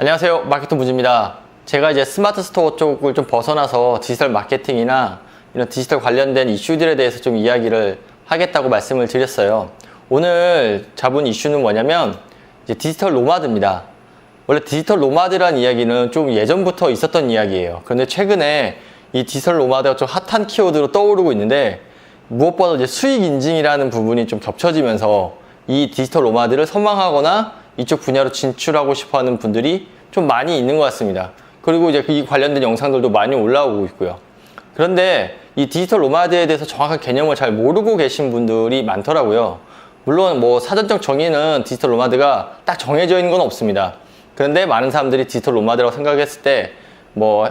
안녕하세요. 마케팅 부지입니다. 제가 이제 스마트 스토어 쪽을 좀 벗어나서 디지털 마케팅이나 이런 디지털 관련된 이슈들에 대해서 좀 이야기를 하겠다고 말씀을 드렸어요. 오늘 잡은 이슈는 뭐냐면 이제 디지털 노마드입니다. 원래 디지털 노마드란 이야기는 좀 예전부터 있었던 이야기예요. 그런데 최근에 이 디지털 노마드가 좀 핫한 키워드로 떠오르고 있는데 무엇보다 이제 수익 인증이라는 부분이 좀 겹쳐지면서 이 디지털 노마드를 선망하거나 이쪽 분야로 진출하고 싶어 하는 분들이 좀 많이 있는 것 같습니다. 그리고 이제 이 관련된 영상들도 많이 올라오고 있고요. 그런데 이 디지털 노마드에 대해서 정확한 개념을 잘 모르고 계신 분들이 많더라고요. 물론 뭐 사전적 정의는 디지털 노마드가 딱 정해져 있는 건 없습니다. 그런데 많은 사람들이 디지털 노마드라고 생각했을 때 뭐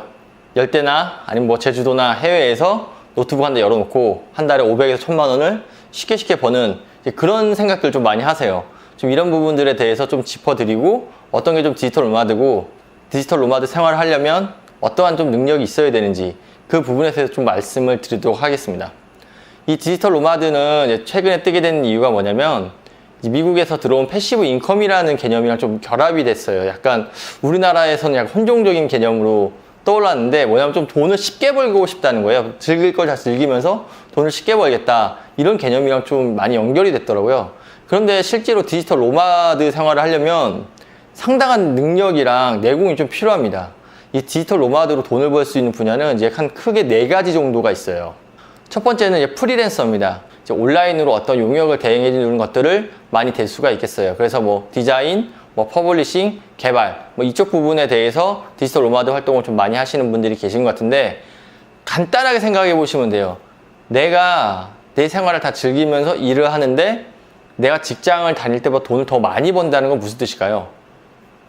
열대나 아니면 뭐 제주도나 해외에서 노트북 한 대 열어놓고 한 달에 500에서 1000만 원을 쉽게 쉽게 버는 그런 생각들 좀 많이 하세요. 좀 이런 부분들에 대해서 좀 짚어드리고 어떤 게 좀 디지털 노마드고 디지털 노마드 생활을 하려면 어떠한 좀 능력이 있어야 되는지 그 부분에 대해서 좀 말씀을 드리도록 하겠습니다. 이 디지털 노마드는 이제 최근에 뜨게 된 이유가 뭐냐면 이 미국에서 들어온 패시브 인컴이라는 개념이랑 좀 결합이 됐어요. 약간 우리나라에서는 약간 혼종적인 개념으로 떠올랐는데 뭐냐면 좀 돈을 쉽게 벌고 싶다는 거예요. 즐길 걸 다 즐기면서 돈을 쉽게 벌겠다. 이런 개념이랑 좀 많이 연결이 됐더라고요. 그런데 실제로 디지털 노마드 생활을 하려면 상당한 능력이랑 내공이 좀 필요합니다. 이 디지털 노마드로 돈을 벌 수 있는 분야는 이제 한 크게 네 가지 정도가 있어요. 첫 번째는 이제 프리랜서입니다. 이제 온라인으로 어떤 용역을 대행해 주는 것들을 많이 될 수가 있겠어요. 그래서 뭐 디자인, 뭐 퍼블리싱, 개발, 뭐 이쪽 부분에 대해서 디지털 노마드 활동을 좀 많이 하시는 분들이 계신 것 같은데 간단하게 생각해 보시면 돼요. 내가 내 생활을 다 즐기면서 일을 하는데 내가 직장을 다닐 때보다 돈을 더 많이 번다는 건 무슨 뜻일까요?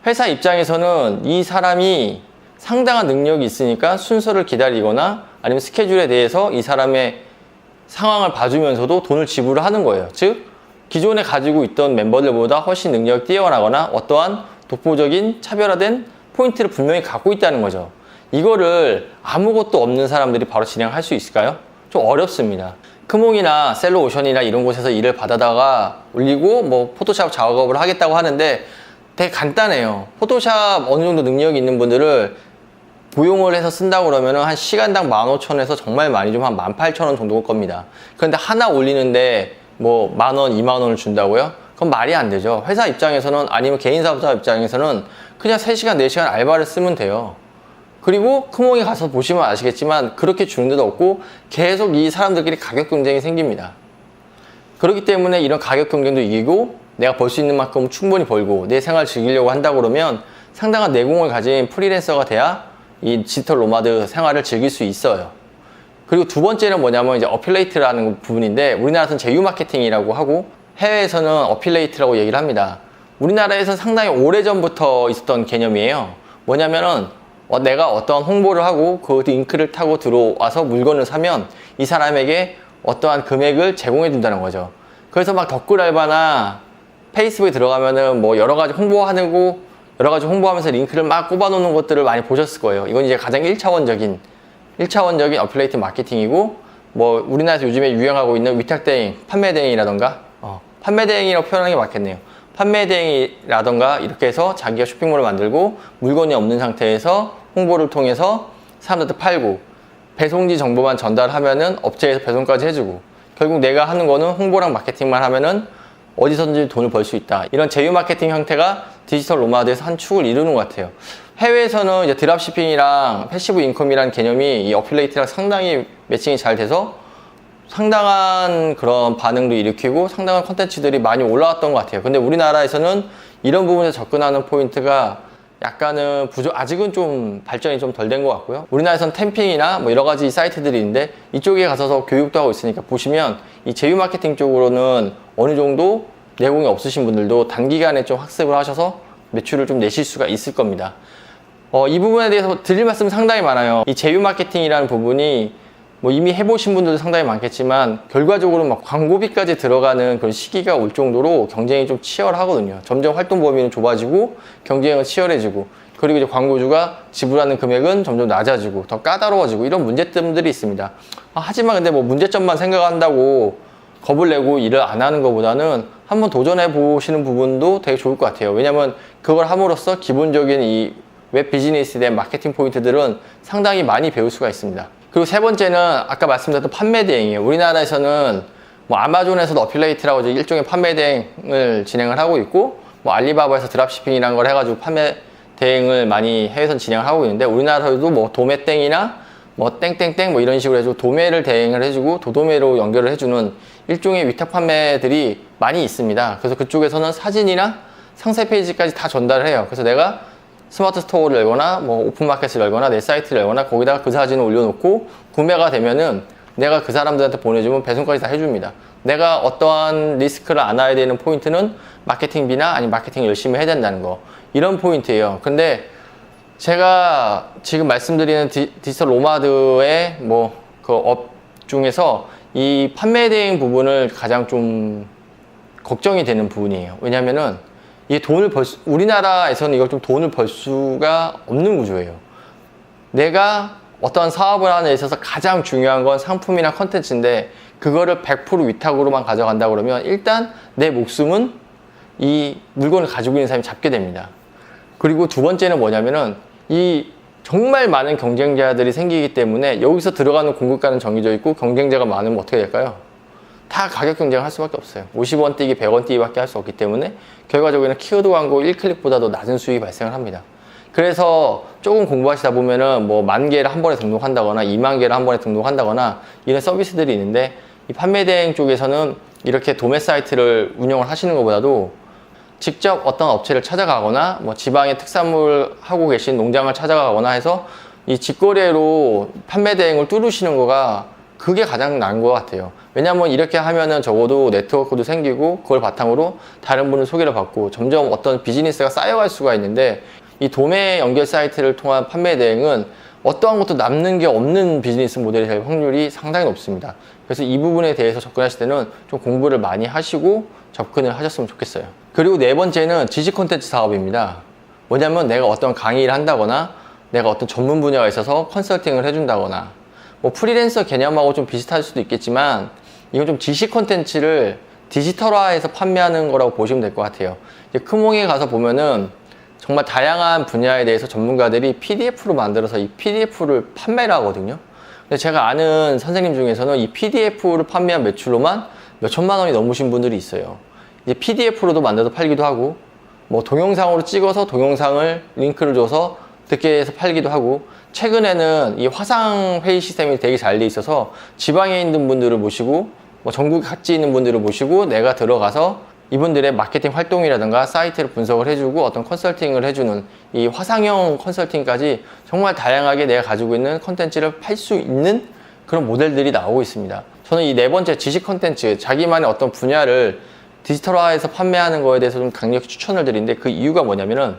회사 입장에서는 이 사람이 상당한 능력이 있으니까 순서를 기다리거나 아니면 스케줄에 대해서 이 사람의 상황을 봐주면서도 돈을 지불을 하는 거예요. 즉, 기존에 가지고 있던 멤버들보다 훨씬 능력이 뛰어나거나 어떠한 독보적인 차별화된 포인트를 분명히 갖고 있다는 거죠. 이거를 아무것도 없는 사람들이 바로 진행할 수 있을까요? 좀 어렵습니다. 크몽이나 셀로오션이나 이런 곳에서 일을 받아다가 올리고 뭐 포토샵 작업을 하겠다고 하는데 되게 간단해요. 포토샵 어느 정도 능력이 있는 분들을 고용을 해서 쓴다고 그러면 한 시간당 15,000원에서 정말 많이 좀 한 18,000원 정도일 겁니다. 그런데 하나 올리는데 뭐 만원, 2만원을 준다고요? 그건 말이 안 되죠. 회사 입장에서는 아니면 개인 사업자 입장에서는 그냥 3시간, 4시간 알바를 쓰면 돼요. 그리고 크몽에 가서 보시면 아시겠지만 그렇게 주는 데도 없고 계속 이 사람들끼리 가격 경쟁이 생깁니다. 그렇기 때문에 이런 가격 경쟁도 이기고 내가 벌 수 있는 만큼 충분히 벌고 내 생활 즐기려고 한다 그러면 상당한 내공을 가진 프리랜서가 돼야 이 디지털 노마드 생활을 즐길 수 있어요. 그리고 두 번째는 뭐냐면 이제 어필레이트라는 부분인데 우리나라에서는 제휴 마케팅이라고 하고 해외에서는 어필레이트라고 얘기를 합니다. 우리나라에서 상당히 오래전부터 있었던 개념이에요. 뭐냐면은 어, 내가 어떠한 홍보를 하고 그 링크를 타고 들어와서 물건을 사면 이 사람에게 어떠한 금액을 제공해 준다는 거죠. 그래서 막 덧글 알바나 페이스북에 들어가면은 뭐 여러 가지 홍보하고 여러 가지 홍보하면서 링크를 막 꼽아 놓는 것들을 많이 보셨을 거예요. 이건 이제 가장 1차원적인 1차원적인 어플레이트 마케팅이고 뭐 우리나라에서 요즘에 유행하고 있는 위탁 대행, 판매 대행이라던가 어, 판매 대행이라고 표현하는 게 맞겠네요. 판매 대행이라던가 이렇게 해서 자기가 쇼핑몰을 만들고 물건이 없는 상태에서 홍보를 통해서 사람들한테 팔고 배송지 정보만 전달하면은 업체에서 배송까지 해주고 결국 내가 하는 거는 홍보랑 마케팅만 하면은 어디서든지 돈을 벌 수 있다. 이런 제휴 마케팅 형태가 디지털 노마드에서 한 축을 이루는 것 같아요. 해외에서는 이제 드랍시핑이랑 패시브 인컴이라는 개념이 이 어필레이트랑 상당히 매칭이 잘 돼서 상당한 그런 반응도 일으키고 상당한 컨텐츠들이 많이 올라왔던 것 같아요. 근데 우리나라에서는 이런 부분에 접근하는 포인트가 약간은 부족, 아직은 좀 발전이 좀 덜 된 것 같고요. 우리나라에서는 템핑이나 뭐 여러 가지 사이트들이 있는데 이쪽에 가서 교육도 하고 있으니까 보시면 이 제휴 마케팅 쪽으로는 어느 정도 내공이 없으신 분들도 단기간에 좀 학습을 하셔서 매출을 좀 내실 수가 있을 겁니다. 어, 이 부분에 대해서 드릴 말씀은 상당히 많아요. 이 제휴 마케팅이라는 부분이 뭐 이미 해보신 분들도 상당히 많겠지만 결과적으로 막 광고비까지 들어가는 그런 시기가 올 정도로 경쟁이 좀 치열하거든요. 점점 활동 범위는 좁아지고 경쟁은 치열해지고 그리고 이제 광고주가 지불하는 금액은 점점 낮아지고 더 까다로워지고 이런 문제점들이 있습니다. 아, 하지만 근데 뭐 문제점만 생각한다고 겁을 내고 일을 안 하는 것보다는 한번 도전해 보시는 부분도 되게 좋을 것 같아요. 왜냐면 그걸 함으로써 기본적인 이 웹 비즈니스에 대한 마케팅 포인트들은 상당히 많이 배울 수가 있습니다. 그리고 세 번째는 아까 말씀드렸던 판매 대행이에요. 우리나라에서는 뭐 아마존에서도 어필레이트라고 이제 일종의 판매 대행을 진행을 하고 있고 뭐 알리바바에서 드랍시핑이라는 걸 해가지고 판매 대행을 많이 해외에서 진행을 하고 있는데 우리나라에도 뭐 도매땡이나 뭐 땡땡땡 뭐 이런 식으로 해주고 도매를 대행을 해주고 도도매로 연결을 해주는 일종의 위탁 판매들이 많이 있습니다. 그래서 그쪽에서는 사진이나 상세 페이지까지 다 전달을 해요. 그래서 내가 스마트 스토어를 열거나 뭐 오픈마켓을 열거나 내 사이트를 열거나 거기다가 그 사진을 올려놓고 구매가 되면은 내가 그 사람들한테 보내주면 배송까지 다 해줍니다. 내가 어떠한 리스크를 안아야 되는 포인트는 마케팅비나 아니 마케팅 열심히 해야 된다는 거 이런 포인트예요. 근데 제가 지금 말씀드리는 디, 디지털 로마드의 뭐 그 업 중에서 이 판매 대행 부분을 가장 좀 걱정이 되는 부분이에요. 왜냐면은 이게 돈을 벌 수, 우리나라에서는 이걸 좀 돈을 벌 수가 없는 구조예요. 내가 어떤 사업을 하는 데 있어서 가장 중요한 건 상품이나 컨텐츠인데 그거를 100% 위탁으로만 가져간다 그러면 일단 내 목숨은 이 물건을 가지고 있는 사람이 잡게 됩니다. 그리고 두 번째는 뭐냐면은 이 정말 많은 경쟁자들이 생기기 때문에 여기서 들어가는 공급가는 정해져 있고 경쟁자가 많으면 어떻게 될까요? 다 가격 경쟁을 할 수밖에 없어요. 50원 뛰기, 100원 뛰기밖에 할 수 없기 때문에 결과적으로는 키워드 광고 1클릭보다도 낮은 수익이 발생을 합니다. 그래서 조금 공부하시다 보면은 뭐 만 개를 한 번에 등록한다거나 2만 개를 한 번에 등록한다거나 이런 서비스들이 있는데 이 판매 대행 쪽에서는 이렇게 도매 사이트를 운영을 하시는 것보다도 직접 어떤 업체를 찾아가거나 뭐 지방에 특산물 하고 계신 농장을 찾아가거나 해서 이 직거래로 판매 대행을 뚫으시는 거가 그게 가장 나은 것 같아요. 왜냐하면 이렇게 하면은 적어도 네트워크도 생기고 그걸 바탕으로 다른 분을 소개를 받고 점점 어떤 비즈니스가 쌓여갈 수가 있는데 이 도매 연결 사이트를 통한 판매 대행은 어떠한 것도 남는 게 없는 비즈니스 모델이 될 확률이 상당히 높습니다. 그래서 이 부분에 대해서 접근하실 때는 좀 공부를 많이 하시고 접근을 하셨으면 좋겠어요. 그리고 네 번째는 지식 콘텐츠 사업입니다. 뭐냐면 내가 어떤 강의를 한다거나 내가 어떤 전문 분야가 있어서 컨설팅을 해준다거나 뭐 프리랜서 개념하고 좀 비슷할 수도 있겠지만 이건 좀 지식 콘텐츠를 디지털화해서 판매하는 거라고 보시면 될 것 같아요. 크몽에 가서 보면은 정말 다양한 분야에 대해서 전문가들이 PDF로 만들어서 이 PDF를 판매를 하거든요. 근데 제가 아는 선생님 중에서는 이 PDF를 판매한 매출로만 몇 천만 원이 넘으신 분들이 있어요. 이제 PDF로도 만들어서 팔기도 하고, 뭐 동영상으로 찍어서 동영상을 링크를 줘서 듣게 해서 팔기도 하고, 최근에는 이 화상 회의 시스템이 되게 잘 돼 있어서 지방에 있는 분들을 모시고, 뭐 전국 각지에 있는 분들을 모시고 내가 들어가서 이분들의 마케팅 활동이라든가 사이트를 분석을 해주고 어떤 컨설팅을 해주는 이 화상형 컨설팅까지 정말 다양하게 내가 가지고 있는 컨텐츠를 팔 수 있는 그런 모델들이 나오고 있습니다. 저는 이 네 번째 지식 컨텐츠, 자기만의 어떤 분야를 디지털화해서 판매하는 거에 대해서 좀 강력히 추천을 드리는데 그 이유가 뭐냐면은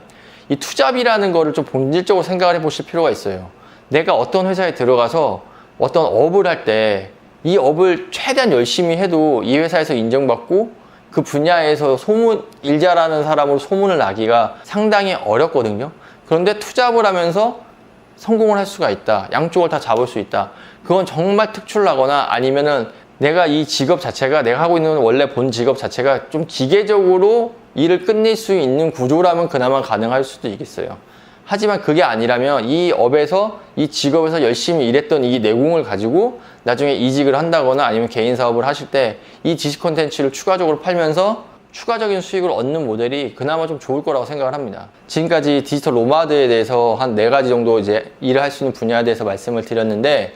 이 투잡이라는 거를 좀 본질적으로 생각을 해 보실 필요가 있어요. 내가 어떤 회사에 들어가서 어떤 업을 할 때 이 업을 최대한 열심히 해도 이 회사에서 인정받고 그 분야에서 소문, 일 잘하는 사람으로 소문을 나기가 상당히 어렵거든요. 그런데 투잡을 하면서 성공을 할 수가 있다. 양쪽을 다 잡을 수 있다. 그건 정말 특출나거나 아니면은 내가 이 직업 자체가 내가 하고 있는 원래 본 직업 자체가 좀 기계적으로 일을 끝낼 수 있는 구조라면 그나마 가능할 수도 있겠어요. 하지만 그게 아니라면 이 업에서 이 직업에서 열심히 일했던 이 내공을 가지고 나중에 이직을 한다거나 아니면 개인 사업을 하실 때 이 지식 콘텐츠를 추가적으로 팔면서 추가적인 수익을 얻는 모델이 그나마 좀 좋을 거라고 생각을 합니다. 지금까지 디지털 로마드에 대해서 한 네 가지 정도 이제 일을 할 수 있는 분야에 대해서 말씀을 드렸는데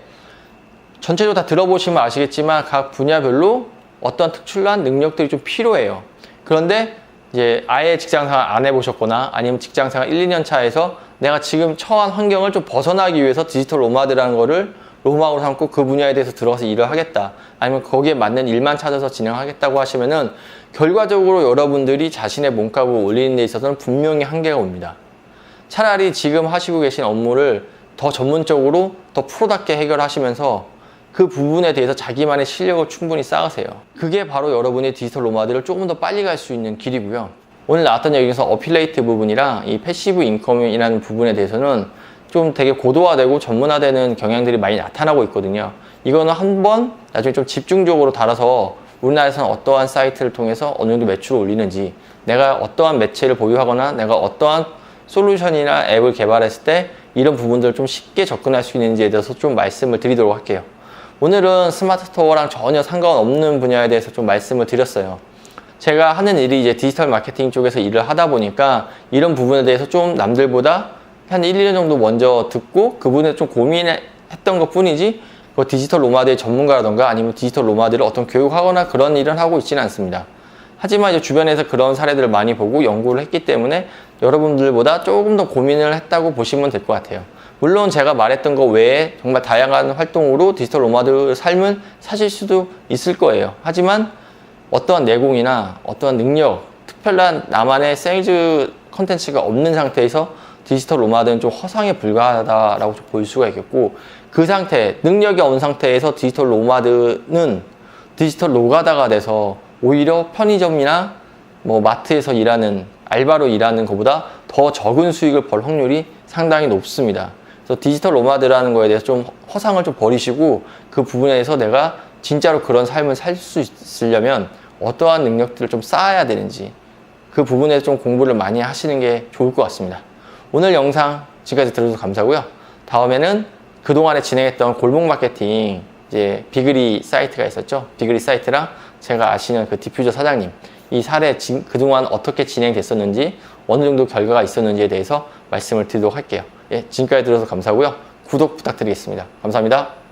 전체적으로 다 들어보시면 아시겠지만 각 분야별로 어떤 특출난 능력들이 좀 필요해요. 그런데 이제 아예 직장생활 안 해보셨거나 아니면 직장생활 1, 2년 차에서 내가 지금 처한 환경을 좀 벗어나기 위해서 디지털 로마드라는 거를 로마으로 삼고 그 분야에 대해서 들어가서 일을 하겠다. 아니면 거기에 맞는 일만 찾아서 진행하겠다고 하시면은 결과적으로 여러분들이 자신의 몸값을 올리는 데 있어서는 분명히 한계가 옵니다. 차라리 지금 하시고 계신 업무를 더 전문적으로 더 프로답게 해결하시면서 그 부분에 대해서 자기만의 실력을 충분히 쌓으세요. 그게 바로 여러분의 디지털 로마드를 조금 더 빨리 갈 수 있는 길이고요. 오늘 나왔던 얘기에서 어필레이트 부분이랑 이 패시브 인컴이라는 부분에 대해서는 좀 되게 고도화되고 전문화되는 경향들이 많이 나타나고 있거든요. 이거는 한번 나중에 좀 집중적으로 달아서 우리나라에서는 어떠한 사이트를 통해서 어느 정도 매출을 올리는지 내가 어떠한 매체를 보유하거나 내가 어떠한 솔루션이나 앱을 개발했을 때 이런 부분들을 좀 쉽게 접근할 수 있는지에 대해서 좀 말씀을 드리도록 할게요. 오늘은 스마트 스토어랑 전혀 상관없는 분야에 대해서 좀 말씀을 드렸어요. 제가 하는 일이 이제 디지털 마케팅 쪽에서 일을 하다 보니까 이런 부분에 대해서 좀 남들보다 한 1, 2년 정도 먼저 듣고 그 부분에 좀 고민했던 것 뿐이지 뭐 디지털 노마드의 전문가라던가 아니면 디지털 노마드를 어떤 교육하거나 그런 일은 하고 있지는 않습니다. 하지만 이제 주변에서 그런 사례들을 많이 보고 연구를 했기 때문에 여러분들보다 조금 더 고민을 했다고 보시면 될 것 같아요. 물론 제가 말했던 거 외에 정말 다양한 활동으로 디지털 노마드 삶을 사실 수도 있을 거예요. 하지만 어떠한 내공이나 어떠한 능력, 특별한 나만의 세일즈 컨텐츠가 없는 상태에서 디지털 노마드는 좀 허상에 불과하다라고 좀 볼 수가 있겠고 그 상태, 능력이 없는 상태에서 디지털 노마드는 디지털 노가다가 돼서 오히려 편의점이나 뭐 마트에서 일하는 알바로 일하는 것보다 더 적은 수익을 벌 확률이 상당히 높습니다. 그래서 디지털 노마드라는 거에 대해서 좀 허상을 좀 버리시고 그 부분에서 내가 진짜로 그런 삶을 살 수 있으려면 어떠한 능력들을 좀 쌓아야 되는지 그 부분에 좀 공부를 많이 하시는 게 좋을 것 같습니다. 오늘 영상 지금까지 들어주셔서 감사하고요. 다음에는 그동안에 진행했던 골목 마케팅 이제 비그리 사이트가 있었죠. 비그리 사이트랑 제가 아시는 그 디퓨저 사장님 이 사례 진- 그동안 어떻게 진행됐었는지 어느 정도 결과가 있었는지에 대해서 말씀을 드리도록 할게요. 예, 지금까지 들어서 감사하고요. 구독 부탁드리겠습니다. 감사합니다.